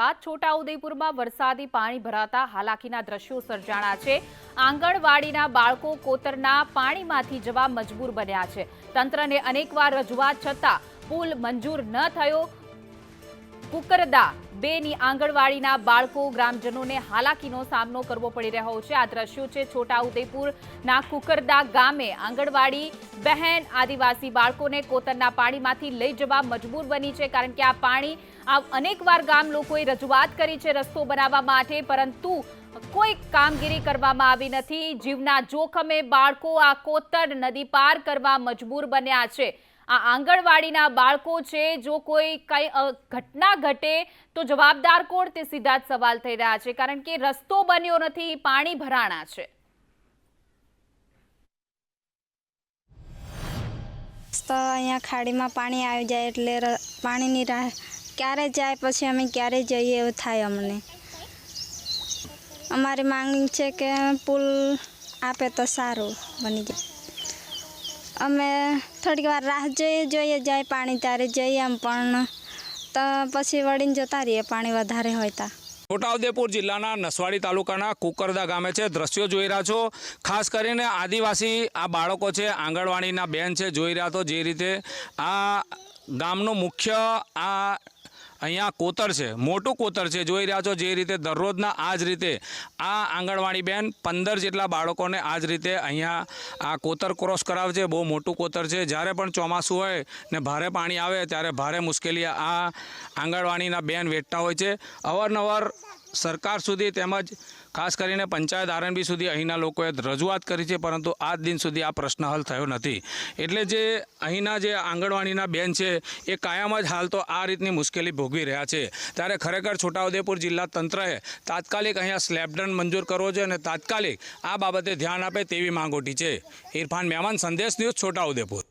બાદ છોટાઉદેપુરમાં વરસાદી પાણી ભરાતા હાલાકીના દ્રશ્યો સર્જાણા છે. આંગણવાડીના બાળકો કોતરના પાણીમાંથી જવા મજબૂર બન્યા છે. તંત્રને અનેકવાર રજૂઆત છતાં પુલ મંજૂર ન થયો. કુકરદા બેની આંગણવાડીના બાળકો ગ્રામજનોને હાલાકીનો સામનો કરવો પડી રહ્યો છે. આ દ્રશ્યો છે છોટાઉદેપુરના કુકરદા ગામે. આંગણવાડી બહેન આદિવાસી બાળકોને કોતરના પાણીમાંથી લઈ જવા મજબૂર બની છે કારણ કે આ પાણી આ અનેકવાર ગામ લોકોએ રજૂઆત કરી છે રસ્તો બનાવવા માટે, પરંતુ કોઈ કામગીરી કરવામાં આવી નથી. જીવના જોખમે બાળકો આ કોતર નદી પાર કરવા મજબૂર બન્યા છે. આ આંગણવાડીના બાળકો છે, જો કોઈ કઈ ઘટના ઘટે તો જવાબદાર કોણ તે સીધા જ સવાલ થઈ રહ્યા છે, કારણ કે રસ્તો બન્યો નથી, પાણી ભરાણા છે. તો અહીંયા ખાડીમાં પાણી આવી જાય એટલે પાણીની રાહ ક્યારે જાય, પછી અમે ક્યારે જઈએ એવું થાય અમને. અમારી માંગણી છે કે પુલ આપે તો સારું બની જાય. અમે થોડીક વાર રાહ જોઈએ જોઈએ, જાય પાણી ત્યારે જઈએ એમ, પણ તો પછી વળીને જતા રહીએ, પાણી વધારે હોય તા. છોટાઉદેપુર જિલ્લાના નસવાડી તાલુકાના કુકરદા ગામે છે. દ્રશ્યો જોઈ રહ્યા છો. ખાસ કરીને આદિવાસી આ બાળકો છે, આંગણવાડીના બેન છે, જોઈ રહ્યા તો જે રીતે આ ગામનો મુખ્ય આ અહીંયા કોતર છે, મોટું કોતર છે. જોઈ રહ્યા છો જે રીતે દરરોજના આ જ રીતે આ આંગણવાડી બેન પંદર જેટલા બાળકોને આ જ રીતે અહીંયા આ કોતર ક્રોસ કરાવે છે બહુ મોટું કોતર છે. જ્યારે પણ ચોમાસું હોય ને ભારે પાણી આવે ત્યારે ભારે મુશ્કેલી આ આંગણવાડીના બેન વેઠતા હોય છે. અવારનવાર સરકાર સુધી તેમજ ખાસ કરીને પંચાયત આરએનબી સુધી અહીંના લોકોએ રજૂઆત કરી છે, પરંતુ આજ દિન સુધી આ પ્રશ્ન હલ થયો નથી. એટલે જે અહીંના જે આંગણવાડીના બેન છે, એ કાયમ જ હાલ તો આ રીતની મુશ્કેલી ભોગવી રહ્યા છે. ત્યારે ખરેખર છોટાઉદેપુર જિલ્લા તંત્રએ તાત્કાલિક અહીંયા સ્લેબડન મંજૂર કરવો છે અને તાત્કાલિક આ બાબતે ધ્યાન આપે તેવી માંગ ઉઠી છે. ઇરફાન મહેમાન સંદેશ ન્યૂઝ છોટાઉદેપુર.